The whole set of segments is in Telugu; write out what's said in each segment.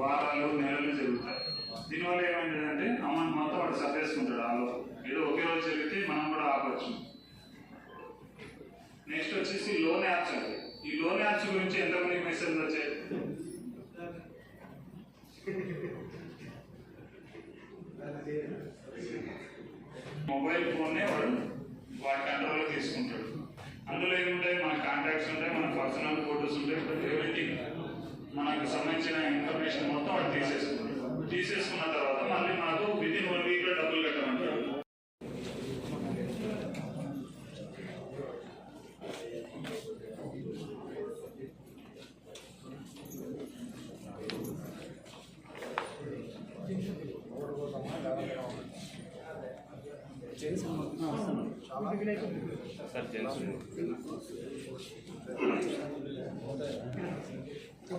వారాలు నెలలు జరుగుతాయి. దీనివల్ల ఏమైందంటే అమౌంట్ మొత్తం వాడు సర్దేసుకుంటాడు ఆలో. ఏదో ఒకే రోజు జరిగితే మనం కూడా ఆపచ్చు. నెక్స్ట్ వచ్చేసి లోన్ యాప్స్ అండి. ఈ లోన్ యాప్స్ గురించి ఎంతమంది మెసేజ్ వచ్చాయి? మొబైల్ ఫోన్నే వాడు వాడి కంట్రోల్లో తీసుకుంటాడు. అందులో ఏముంటాయి? మన కాంటాక్ట్స్ ఉంటాయి మన పర్సనల్ ఫోటోస్ ఉంటాయి మనకు సంబంధించిన ఇన్ఫర్మేషన్ మొత్తం వాడు తీసేసుకుంటాడు తీసేసుకున్న తర్వాత మళ్ళీ మాకు విదిన్ వన్ వీక్లో డబ్బులు కట్టమంటాడు థ్యాంక్ యూ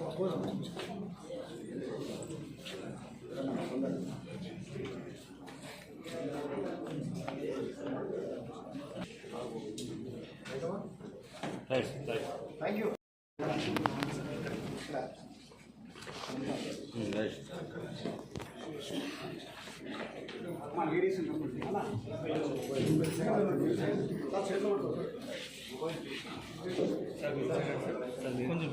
మా లేడీస్ అమ్మా మీరండి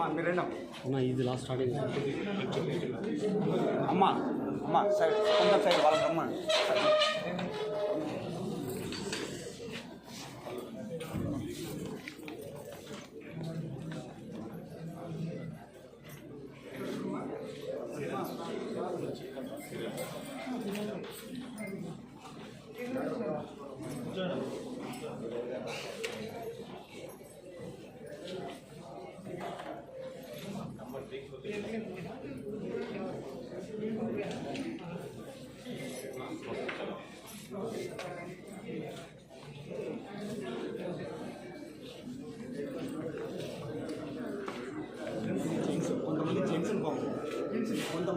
అన్న ఇది లాస్ట్ స్టార్టింగ్ అమ్మ అమ్మ సైడ్ కొంచెం సైడ్ వాళ్ళకి రమ్మండి కొంతమంది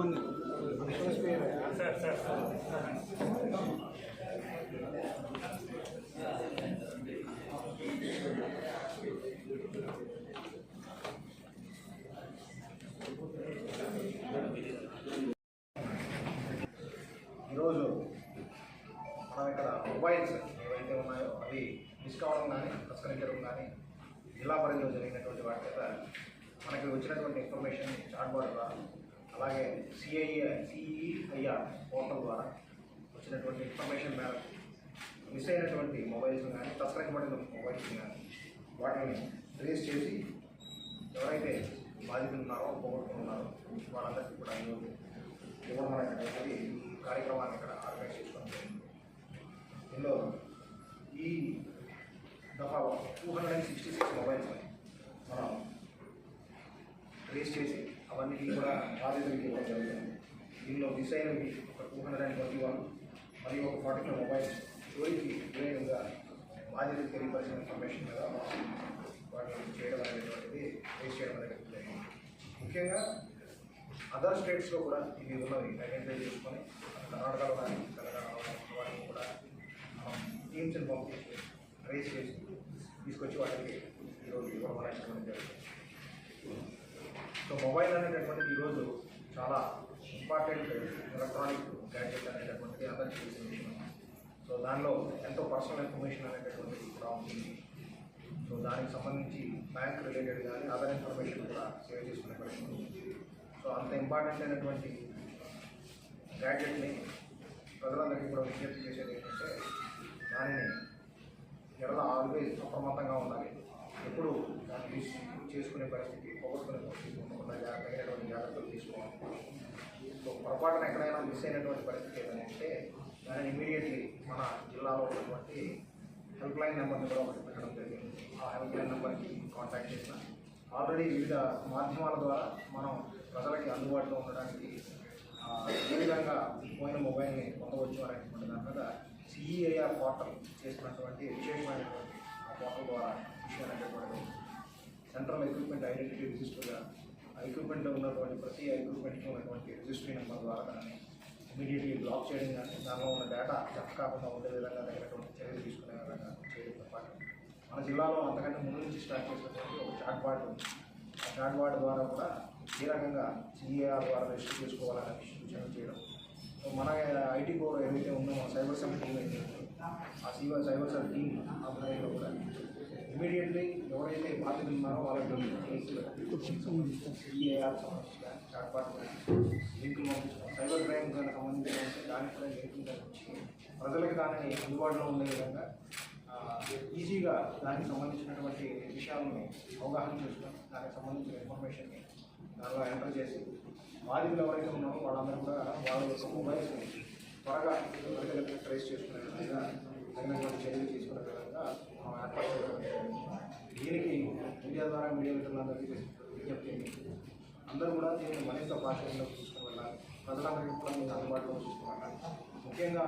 కొంతమంది. ఈరోజు మనం ఇక్కడ మొబైల్స్ ఏవైతే ఉన్నాయో అవి మిస్ కానీ తస్కరించడం కానీ జిల్లా పరిధిలో జరిగినటువంటి వాటి మీద మనకి వచ్చినటువంటి ఇన్ఫర్మేషన్ చాట్బాట్ ద్వారా అలాగే సిఐఏ సిఈఐఆర్ పోర్టల్ ద్వారా వచ్చినటువంటి ఇన్ఫర్మేషన్ మేరకు మిస్ అయినటువంటి మొబైల్స్ కానీ తస్కరించబడిన మొబైల్స్ కానీ వాటిని ట్రేస్ చేసి ఎవరైతే బాధితులు ఉన్నారో పోగొట్టుకుని ఉన్నారో వాళ్ళందరికీ కూడా ఇవ్వడం అనేటువంటి ఈ కార్యక్రమాన్ని ఇక్కడ ఆర్గనైజ్ చేసుకోవడం జరిగింది. ఇందులో ఈ దఫా two hundred and sixty six mobiles మనం ట్రేస్ చేసి అవన్నీ కూడా బాధితులకి ఇవ్వడం జరుగుతుంది దీనిలో మిస్ అయినవి ఒక two hundred and twenty one మరియు ఒక ఫార్టీ ఫైవ్ మొబైల్స్ చోరీకి గురైనగా బాధ్యతలు తెలియపరిచిన ఇన్ఫర్మేషన్ మీద వాటిని చేయడం అనేటువంటిది రేస్ చేయడం అనేది జరిగింది. ముఖ్యంగా అదర్ స్టేట్స్లో కూడా ఇది ఉన్నది. ఐడెంటిఫై చేసుకొని కర్ణాటకలో కానీ తెలంగాణలో కానీ వాటిని కూడా టీమ్స్ని పంపించి రేస్ చేసి తీసుకొచ్చి వాటికి ఈరోజు ఇవ్వడం అనేటువంటి జరుగుతుంది. సో మొబైల్ అనేటటువంటిది ఈరోజు చాలా ఇంపార్టెంట్ ఎలక్ట్రానిక్ గ్యాడ్జెట్ అనేటటువంటిది అందరికీ తెలిసిన విషయం. సో దానిలో ఎంతో పర్సనల్ ఇన్ఫర్మేషన్ అనేటటువంటిది కూడా ఉంటుంది సో దానికి సంబంధించి బ్యాంక్ రిలేటెడ్ కానీ అదర్ ఇన్ఫర్మేషన్ కూడా సేవ్ చేసుకునే పరిస్థితి ఉంది. సో అంత ఇంపార్టెంట్ అయినటువంటి గ్యాడ్జెట్ని ప్రజలందరికీ కూడా విజ్ఞప్తి చేసేది ఏంటంటే దానిని ఎడల ఆల్వేజ్ అప్రమత్తంగా ఉండాలి. ఎప్పుడు దాన్ని యూస్ చేసుకునే పరిస్థితి పోగొట్టుకునే పరిస్థితి ఉండకుండా జాగ్రత్త తగినటువంటి జాగ్రత్తలు తీసుకోవాలి. సో పొరపాటున ఎక్కడైనా మిస్ అయినటువంటి పరిస్థితి ఏదైనా అంటే దానిని ఇమీడియట్లీ మన జిల్లాలో ఉన్నటువంటి హెల్ప్ లైన్ నెంబర్ని కూడా ఒకటి పెట్టడం జరిగింది. ఆ హెల్ప్ లైన్ నెంబర్కి కాంటాక్ట్ చేసిన. ఆల్రెడీ వివిధ మాధ్యమాల ద్వారా మనం ప్రజలకి అందుబాటులో ఉండడానికి ఏ విధంగా పోయిన మొబైల్ని పొందవచ్చు అనేటువంటి దాని మీద సిఈఐఆర్ పోర్టల్ చేసినటువంటి విశేషమైనటువంటి ఆ పోర్టల్ ద్వారా విషయం అనేటటువంటిది సెంట్రల్ ఎక్విప్మెంట్ ఐడెంటిటీ రిజిస్టర్గా ఆ ఎక్విప్మెంట్లో ఉన్నటువంటి ప్రతి ఎక్విప్మెంట్కి ఉన్నటువంటి రిజిస్ట్రీ నెంబర్ ద్వారా కానీ ఇమీడియట్లీ బ్లాక్ చేయడం కానీ దానిలో ఉన్న డేటా చెత్త కాకుండా ఉండే విధంగా తగినటువంటి చర్యలు తీసుకునే విధంగా చేయడంతో పాటు మన జిల్లాలో అంతకంటే ముందు నుంచి స్టార్ట్ చేసినటువంటి ఒక చాట్ బాట్ చాట్బాట్ ద్వారా కూడా ఏ రకంగా సిఏఆర్ ద్వారా రిజిస్టర్ చేసుకోవాలనే సూచన చేయడం. సో మన ఐటీ కోర్ ఏదైతే ఉందో మన సైబర్ సెల్ టీమ్ అయితే ఆ సైబర్ సైబర్ సెల్ టీమ్ ఆధ్వర్యంలో ఇమీడియట్లీ ఎవరైతే బాధ్యతలు ఉన్నారో వాళ్ళకి సంబంధించిన లింకులు పంపించడం సైబర్ క్రైమ్ కనుక సంబంధించిన దానికి కూడా లింకులు కల్పించి ప్రజలకు దానిని అందుబాటులో ఉండే విధంగా ఈజీగా దానికి సంబంధించినటువంటి విషయాలను అవగాహన చేసుకొని దానికి సంబంధించిన ఇన్ఫర్మేషన్ని దానిలో ఎంటర్ చేసి బాధితులు ఎవరైతే ఉన్నారో వాళ్ళందరూ కూడా వాళ్ళ యొక్క మొబైల్స్ని త్వరగా ప్రజలకు ట్రేస్ చేసుకునే విధంగా తగినటువంటి చర్యలు తీసుకునే విధంగా దీనికి మీడియా ద్వారా మీడియా మిత్రులందరికీ విజ్ఞప్తి. అందరూ కూడా దీన్ని మరింత భాషల్లో చూసుకోవడం వల్ల ప్రజలందరికీ కూడా మీరు అందుబాటులో చూసుకోవాలి? ముఖ్యంగా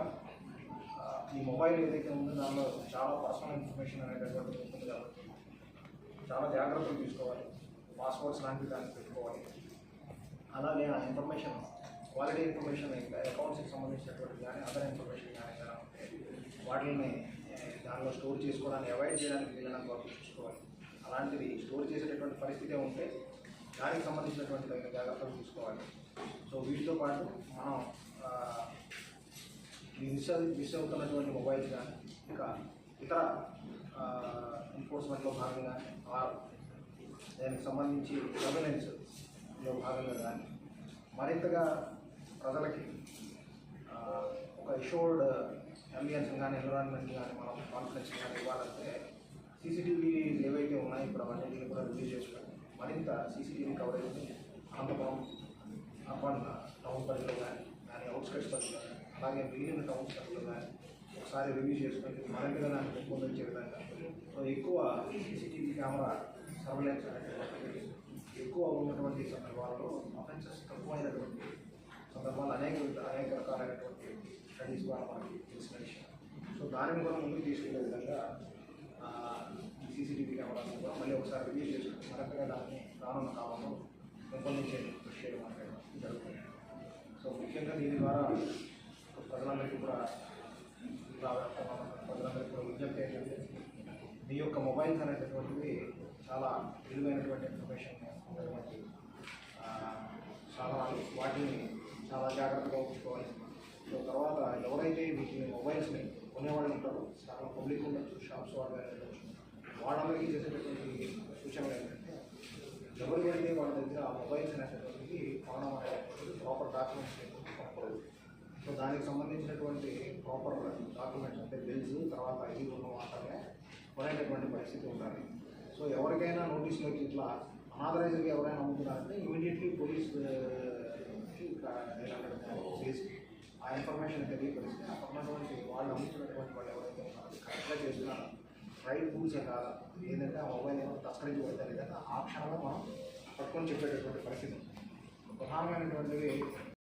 ఈ మొబైల్ ఏదైతే ఉందో దానిలో చాలా పర్సనల్ ఇన్ఫర్మేషన్ అనేటటువంటిది ఉంటుంది కాబట్టి చాలా జాగ్రత్తలు తీసుకోవాలి. పాస్వర్డ్స్ లాంటివి దాన్ని పెట్టుకోవాలి. అలాగే ఆ ఇన్ఫర్మేషన్ క్వాలిటీ ఇన్ఫర్మేషన్ అకౌంట్స్కి సంబంధించినటువంటి కానీ అదర్ ఇన్ఫర్మేషన్ కానీ ఏదైనా ఉంటే వాటిని దానిలో స్టోర్ చేసుకోవడానికి అవాయిడ్ చేయడానికి వీళ్ళని వరకు చూసుకోవాలి అలాంటివి స్టోర్ చేసేటటువంటి పరిస్థితి ఉంటే దానికి సంబంధించినటువంటి తగిన జాగ్రత్తలు తీసుకోవాలి. సో వీటితో పాటు మనం మిస్ మిస్ అవుతున్నటువంటి మొబైల్స్ కానీ ఇంకా ఇతర ఎన్ఫోర్స్మెంట్లో భాగంగా ఆర్ దానికి సంబంధించి గవర్నెన్స్లో భాగంగా కానీ మరింతగా ప్రజలకి ఒక ఇష్యూర్డ్ అంబియన్స్ కానీ ఎన్విరాన్మెంట్ కానీ మనం కాన్ఫిడెన్స్ కానీ ఇవ్వాలంటే సీసీటీవీ ఏవైతే ఉన్నాయో ఇప్పుడు అవన్నీ కూడా రిలీజ్ చేసుకుని మరింత సీసీటీవీ కవరేజ్ని అనంతపురం అర్బన్ టౌన్ పరిధిలో కానీ దాని అవుట్స్కట్స్ పరిధిలో కానీ అలాగే మిగిలిన టౌన్స్ పరిధిలో కానీ ఒకసారి రివ్యూ చేసుకుని మరింతగా దాన్ని పెంపొందించే విధంగా సో ఎక్కువ సీసీటీవీ కెమెరా సర్వలెన్స్ అనేటువంటి ఎక్కువ ఉన్నటువంటి సందర్భాల్లో అఫెన్సెస్ తక్కువైనటువంటి సందర్భాలు అనేక అనేక రకాలైనటువంటి స్టడీస్ ద్వారా మనకి తెలిసిన విషయం సో దానిని కూడా ముందుకు తీసుకునే విధంగా ఈ సీసీటీవీ కెమెరాస్ కూడా మళ్ళీ ఒకసారి రివ్యూ చేసుకుని మరింతగా దాన్ని రానున్న కాలంలో పెంపొందించే కృషి చేయడం అనేది జరుగుతుంది. సో ముఖ్యంగా దీని ద్వారా ప్రజలందరికీ కూడా ప్రజలందరికీ కూడా విజ్ఞప్తి ఏంటంటే మీ యొక్క మొబైల్స్ అనేటటువంటివి చాలా విలువైనటువంటి ఇన్ఫర్మేషన్ ఉన్నటువంటి సాధనాలు వాటిని చాలా జాగ్రత్తగా ఉంచుకోవాలి సో తర్వాత ఎవరైతే వీటి మొబైల్స్ని కొనేవాళ్ళు ఉంటారో చాలా పబ్లిక్ ఉండొచ్చు షాప్స్ వాళ్ళు ఉండొచ్చు వాళ్ళందరికీ చేసేటటువంటి సూచనలు ఏంటంటే ఎవరు వెళ్తే వాళ్ళ దగ్గర ఆ మొబైల్స్ అనేటటువంటివి కొనడం అనేటటువంటి ప్రాపర్ డాక్యుమెంట్స్ కొనకూడదు. సో దానికి సంబంధించినటువంటి ప్రాపర్ డాక్యుమెంట్స్ అంటే బిల్స్ తర్వాత ఇది ఉన్న మాత్రమే కొనేటటువంటి పరిస్థితి ఉండాలి. సో ఎవరికైనా నోటీసులు ఇట్లా అనాథరైజ్గా ఎవరైనా అమ్ముతున్నారంటే ఇమీడియట్లీ పోలీస్ చేసి ఆ ఇన్ఫర్మేషన్ తెలియపరిస్తే అక్కడ ఉన్నటువంటి వాళ్ళు అమ్ముతున్నటువంటి వాళ్ళు ఎవరైతే ఉన్నారో కరెక్ట్గా చేస్తున్నారు? రైట్ రూల్సే కాదు ఏంటంటే ఆ మొబైల్ ఏమో తస్కరించబడతారు లేదా ఆ క్షణంలో మనం పట్టుకొని చెప్పేటటువంటి పరిస్థితి ప్రధానమైనటువంటివి